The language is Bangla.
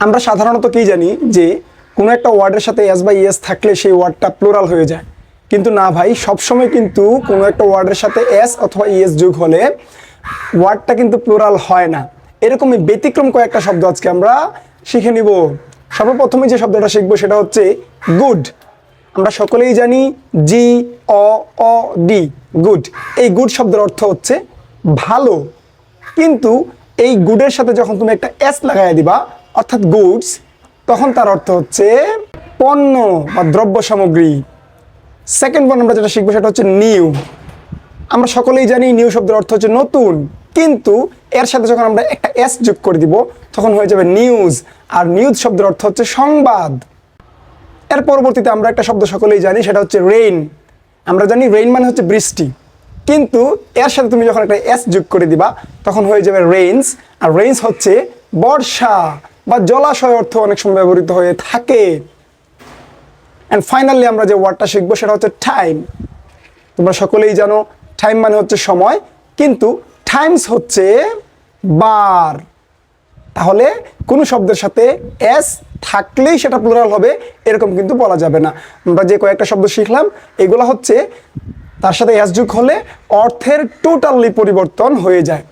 আমরা সাধারণত কি জানি যে কোনো একটা ওয়ার্ডের সাথে এস বা ইএস থাকলে সেই ওয়ার্ডটা প্লোরাল হয়ে যায়। কিন্তু না ভাই, সবসময় কিন্তু কোনো একটা ওয়ার্ডের সাথে এস অথবা ইএস যোগ হলে ওয়ার্ডটা কিন্তু প্লোরাল হয় না। এরকমই ব্যতিক্রম কয়েকটা শব্দ আজকে আমরা শিখে নিব। সর্বপ্রথমে যে শব্দটা শিখব সেটা হচ্ছে গুড আমরা সকলেই জানি G O O D good এই গুড শব্দের অর্থ হচ্ছে ভালো। কিন্তু এই গুডের সাথে যখন তুমি একটা এস লাগাই দিবা অর্থাৎ গুডস তখন তার অর্থ হচ্ছে পণ্য বা দ্রব্য সামগ্রী। সেকেন্ড ওয়ান আমরা যেটা শিখব সেটা হচ্ছে নিউ আমরা সকলেই জানি নিউ শব্দের অর্থ হচ্ছে নতুন, কিন্তু এর সাথে যখন আমরা একটা এস যোগ করে দিব, তখন হয়ে যাবে নিউজ আর নিউজ শব্দের অর্থ হচ্ছে সংবাদ। এর পরবর্তীতে আমরা একটা শব্দ সকলেই জানি, সেটা হচ্ছে রেইন আমরা জানি রেইন মানে হচ্ছে বৃষ্টি, কিন্তু এর সাথে তুমি যখন একটা এস যোগ করে দিবা, তখন হয়ে যাবে রেইনস আর রেইনস হচ্ছে বর্ষা। বা জলাশয় অর্থ অনেক সময় ব্যবহৃত হয়ে থাকে। অ্যান্ড ফাইনালি আমরা যে ওয়ার্ডটা শিখব সেটা হচ্ছে টাইম তোমরা সকলেই জানো টাইম মানে হচ্ছে সময়, কিন্তু টাইমস হচ্ছে বার তাহলে কোনো শব্দের সাথে এস থাকলেই সেটা প্লুরাল হবে, এরকম কিন্তু বলা যাবে না। আমরা যে কয়েকটা শব্দ শিখলাম, এগুলো হচ্ছে তার সাথে এস যুগ হলে অর্থের টোটালি পরিবর্তন হয়ে যায়।